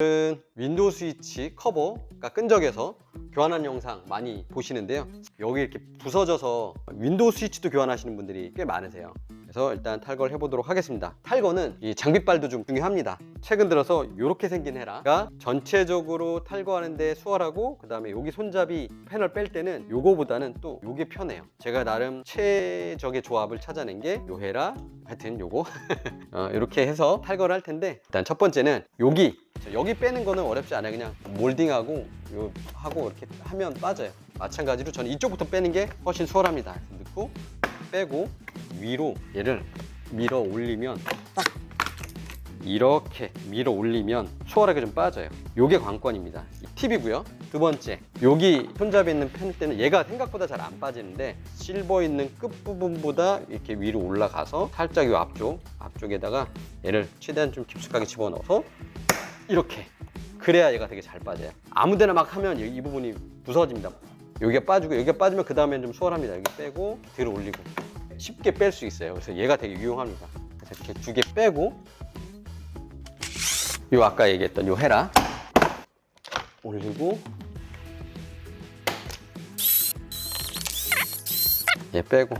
은 윈도우 스위치 커버가 끈적여서 교환한 영상 많이 보시는데요. 여기 이렇게 부서져서 윈도우 스위치도 교환하시는 분들이 꽤 많으세요. 그래서 일단 탈거를 해보도록 하겠습니다. 탈거는 이 장비빨도 좀 중요합니다. 최근 들어서 이렇게 생긴 헤라가 전체적으로 탈거하는데 수월하고 그 다음에 여기 손잡이 패널 뺄 때는 요거보다는 또 요게 편해요. 제가 나름 최적의 조합을 찾아낸 게 요 헤라 하여튼 요거 어, 이렇게 해서 탈거를 할 텐데 일단 첫 번째는 여기 자, 여기 빼는 거는 어렵지 않아요. 그냥 몰딩하고 요 하고 이렇게 하면 빠져요. 마찬가지로 저는 이쪽부터 빼는 게 훨씬 수월합니다. 넣고 빼고 위로 얘를 밀어 올리면 딱 이렇게 밀어 올리면 수월하게 좀 빠져요. 요게 관건입니다. 이 팁이고요. 두 번째, 여기 손잡이 있는 펜 때는 얘가 생각보다 잘 안 빠지는데 실버 있는 끝 부분보다 이렇게 위로 올라가서 살짝 이 앞쪽 앞쪽에다가 얘를 최대한 좀 깊숙하게 집어넣어서 이렇게 그래야 얘가 되게 잘 빠져요. 아무데나 막 하면 이, 이 부분이 부서집니다. 여기가 빠지고 여기가 빠지면 그 다음엔 좀 수월합니다. 여기 빼고 들어 올리고 쉽게 뺄 수 있어요. 그래서 얘가 되게 유용합니다. 그래서 이렇게 두 개 빼고 요 아까 얘기했던 요 헤라 올리고 얘 빼고